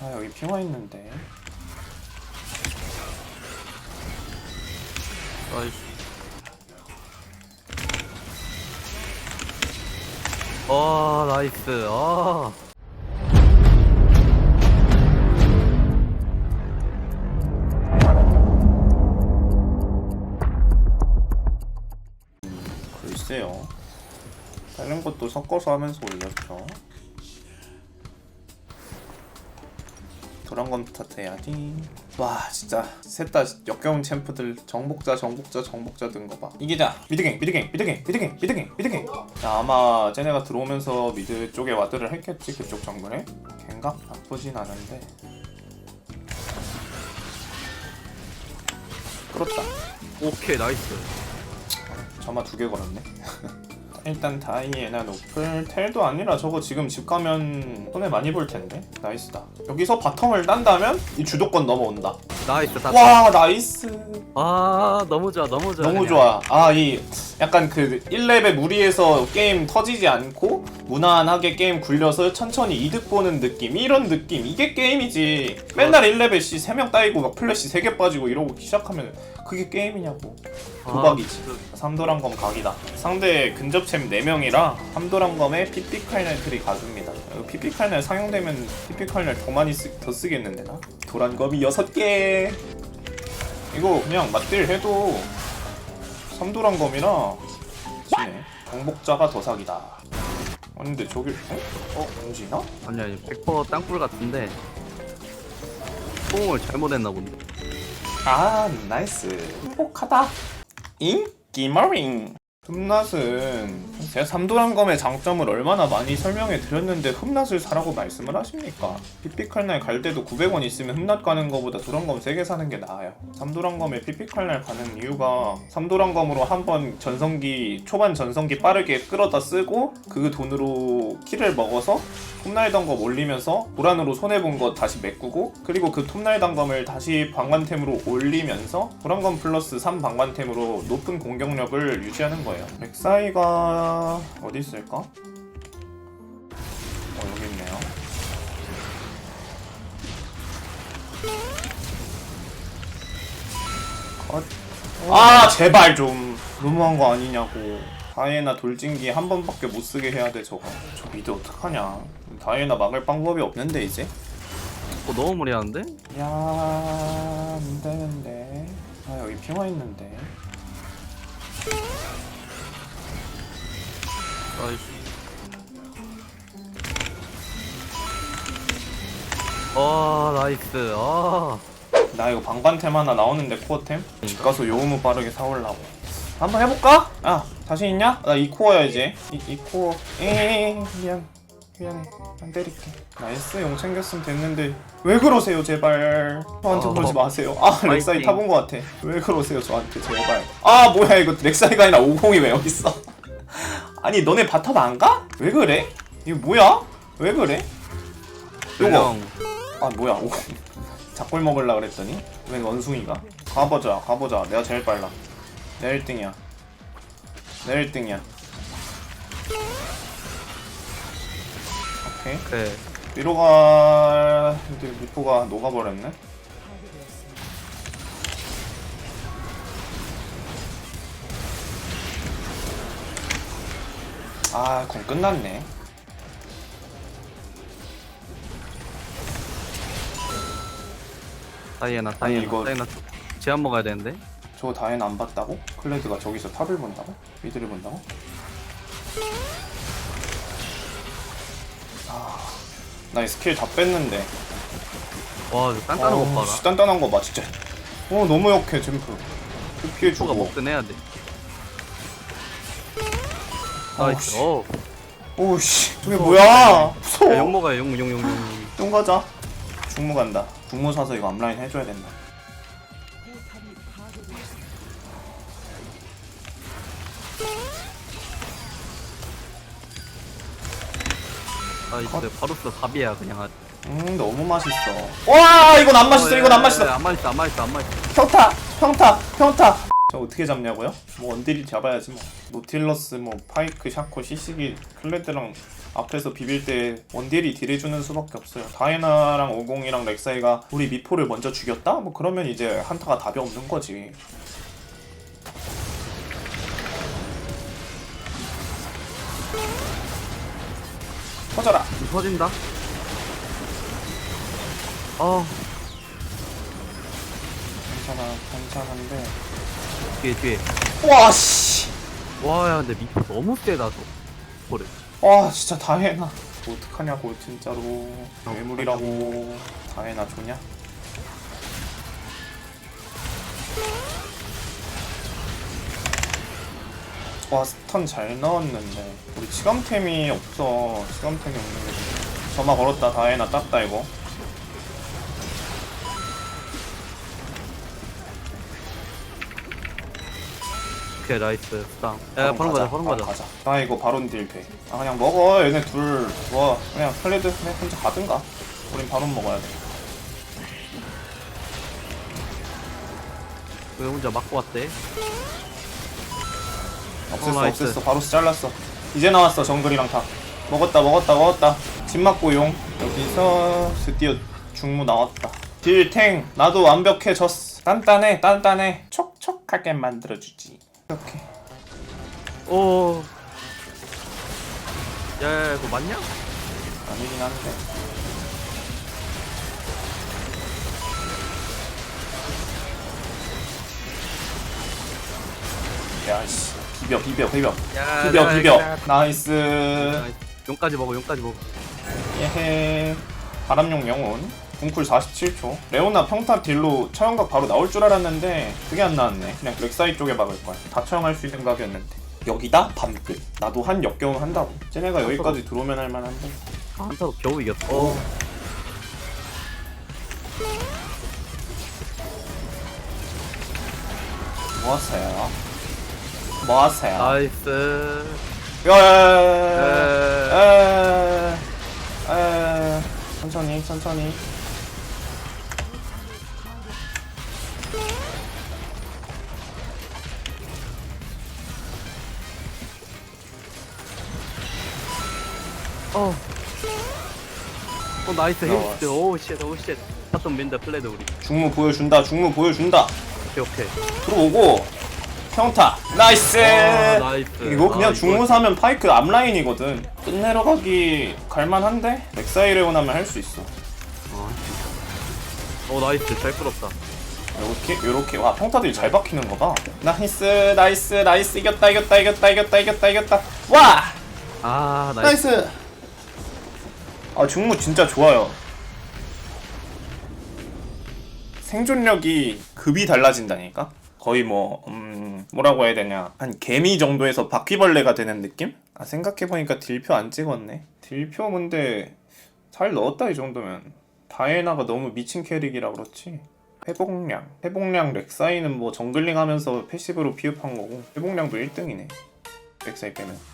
아 여기 핑화 있는데 아이씨. 아 나이스. 아. 글쎄요 다른 것도 섞어서 하면서 올렸죠 도란검 스타트 해야지. 와 진짜. 셋 다 역겨운 챔프들. 정복자 정복자 정복자 든 거 봐. 이기자. 미드갱 미드갱 미드갱 미드갱 미드갱 미드갱. 자, 아마 쟤네가 들어오면서 미드 쪽에 와드를 했겠지 그쪽 정글에? 갱각 나쁘진 않은데. 끌었다. 오케이 나이스. 점화 두 개 걸었네. 일단 다이애나 노플 텔도 아니라 저거 지금 집 가면 손해 많이 볼 텐데 나이스다. 여기서 바텀을 딴다면 이 주도권 넘어온다. 나이스. 다 와 나이스. 아 너무 좋아 너무 좋아. 너무 그냥. 좋아. 아 이 약간 그 1렙의 무리에서 게임 터지지 않고 무난하게 게임 굴려서 천천히 이득 보는 느낌 이런 느낌 이게 게임이지. 맨날 1렙에 씨 3명 따이고 막 플래시 3개 빠지고 이러고 시작하면 그게 게임이냐고. 도박이지. 아, 삼도란검 각이다. 상대 근접챔 4명이라 삼도란검에 피피칼날들이 각입니다. 피피칼날 상용되면 피피칼날 더 많이 쓰, 더 쓰겠는데 나? 도란검이 6개! 이거 그냥 맞딜 해도 삼도란검이라 지네. 정복자가 더 사기다. 아니 근데 저기 어? 어? 공지나? 아니 아니 100% 땅굴 같은데. 뽕을 잘못했나 본데. 아 나이스 행복하다 인기머링 흠낫은 제가 삼도란검의 장점을 얼마나 많이 설명해 드렸는데 흠낫을 사라고 말씀을 하십니까? 피피칼날 갈 때도 900원 있으면 흠낫 가는 거보다 도란검 3개 사는 게 나아요 삼도란검에 피피칼날 가는 이유가 삼도란검으로 한번 전성기 초반 전성기 빠르게 끌어다 쓰고 그 돈으로 키를 먹어서 톱날단검 올리면서 도란으로 손해본 거 다시 메꾸고 그리고 그 톱날단검을 다시 방관템으로 올리면서 도란검 플러스 3 방관템으로 높은 공격력을 유지하는 거예요 맥사이가 어디 있을까? 어 여기 있네요. 컷. 아! 제발 좀 너무한 거 아니냐고. 다이애나 돌진기 한 번밖에 못 쓰게 해야 돼 저거. 저 미드 어떡하냐. 다이애나 막을 방법이 없는데 이제? 어 너무 무리하는데? 야 안 되는데. 아 여기 핑화 있는데 아이씨. 아 나이스. 아. 나 이거 방관템 하나 나오는데 코어템? 집 가서 요우무 빠르게 사올라고 한번 해볼까? 야 자신 있냐? 나 이 코어야 이제 이, 이 코어 에이 미안 미안해 안 때릴게 나이스 용 챙겼으면 됐는데 왜 그러세요 제발 저한테 어. 그러지 마세요 아 렉사이. 타본 것 같아 왜 그러세요 저한테 제발 아 뭐야 이거 렉사이가 아니라 50이 왜 여기 있어 아니 너네 바텀 안 가? 왜 그래? 이거 뭐야? 왜 그래? 요거 형. 아 뭐야 오 작골 먹을라 그랬더니 왜 원숭이가 가보자 가보자 내가 제일 빨라 내 1등이야 내 1등이야 오케이 그래. 위로 가 근데 미포가 녹아버렸네 아공 끝났네 다이애나 다이애나 이거- 다이애나 제한 먹어야 되는데. 저거 다엔 안 봤다고? 클레드가 저기서 탑을 본다고? 미드를 본다고? 아, 나이 스킬 다 뺐는데. 와 이거 단단한 거 어우, 봐라. 씨, 단단한 거 봐, 진짜. 어, 너무 역해, 잼프. 그 피해 초가 주고. 먹든 해야 돼. 나이스. 씨. 어. 오우, 씨. 저게 뭐야? 무서워. 야, 욕 먹어요 용용 용 용. 똥 가자. 중무 간다. 중무 사서 이거 앞라인 해줘야 된다. 나이스. 바로스 밥이야 그냥. 아주. 음, 너무 맛있어. 와, 이건 안 맛있어, 이건 안 맛있어. 안 맛있어 안 맛있어 안 맛있어. 평타, 평타, 평타. 저 어떻게 잡냐고요? 뭐 원딜이 잡아야지 뭐. 노틸러스 뭐 파이크 샤코 시시기 클레드랑 앞에서 비빌 때 원딜이 딜해주는 수밖에 없어요. 다이나랑 오공이랑 렉사이가 우리 미포를 먼저 죽였다? 뭐 그러면 이제 한타가 답이 없는 거지. 터져라! 터진다. 어. 괜찮아 괜찮은데 뒤에 뒤에. 와 씨. 와야 근데 미포 너무 세다 저 포를. 와 진짜 다해나. 어떡하냐고 진짜로. 괴물이라고. 다해나 좋냐? 와 스턴 잘 넣었는데. 우리 치감템이 없어. 치감템이 없는데. 점화 걸었다. 다해나 땄다 이거 오케이 나이스. 스탕 야 바로 가자. 바로 가자 가자. 나 이거 바론 딜 돼. 아 그냥 먹어. 얘네 둘 좋아 그냥 플레드 그냥 혼자 가든가. 우린 바론 먹어야 돼. 왜 혼자 맞고 왔대? 없앴어 어, 나이스. 없앴어. 바로 잘랐어. 이제 나왔어 정글이랑 다. 먹었다 먹었다 먹었다. 집 맞고 용. 여기서 드디어 중무 나왔다. 딜탱 나도 완벽해졌어. 단단해 단단해. 촉촉하게 만들어주지 이렇게 오. 야야 그거 맞냐? 아니긴 한데. 야씨. 비벼 비벼 비벼. 야 비벼 내가 비벼. 나이스 나이스. 용까지 먹어 용까지 먹어. 예헤. 바람용 영혼 궁쿨 47초 레오나 평타 딜로 처형각 바로 나올 줄 알았는데 그게 안 나왔네 그냥 렉사이 쪽에 막을 거야 다 처형할 수 있는 각이었는데 여기다 밤끝 나도 한 역경을 한다고 쟤네가 여기까지 들어오면 할 만한데 한타로 겨우 이겼어 어. 뭐 하세요? 뭐 하세요? 나이스 에... 에... 에... 천천히 천천히 어. 어 나이스. 헤이스 오쉣 오쉣. 바텀 민다 플레드 우리. 중무 보여준다 중무 보여준다. 오케이 오케이. 들어오고 평타. 나이스. 와, 나이스. 이거 그냥 아, 중무 이거- 사면 파이크 앞라인이거든. 끝내러 가기 갈만한데? 렉사이 레오나면 할 수 있어. 어, 어 나이스. 잘 끌었다. 요렇게 요렇게. 와 평타들이 잘 박히는 거봐 나이스 나이스 나이스. 이겼다 이겼다 이겼다 이겼다 이겼다 이겼다. 와! 아 나이스. 나이스 아 중무 진짜 좋아요. 생존력이 급이 달라진다니까? 거의 뭐 음, 뭐라고 해야 되냐. 한 개미 정도에서 바퀴벌레가 되는 느낌? 아 생각해보니까 딜표 안 찍었네. 딜표 근데 잘 넣었다 이 정도면. 다이애나가 너무 미친 캐릭이라 그렇지. 회복량. 회복량 렉사이는 뭐 정글링 하면서 패시브로 피업한 거고. 회복량도 1등이네. 렉사이 빼면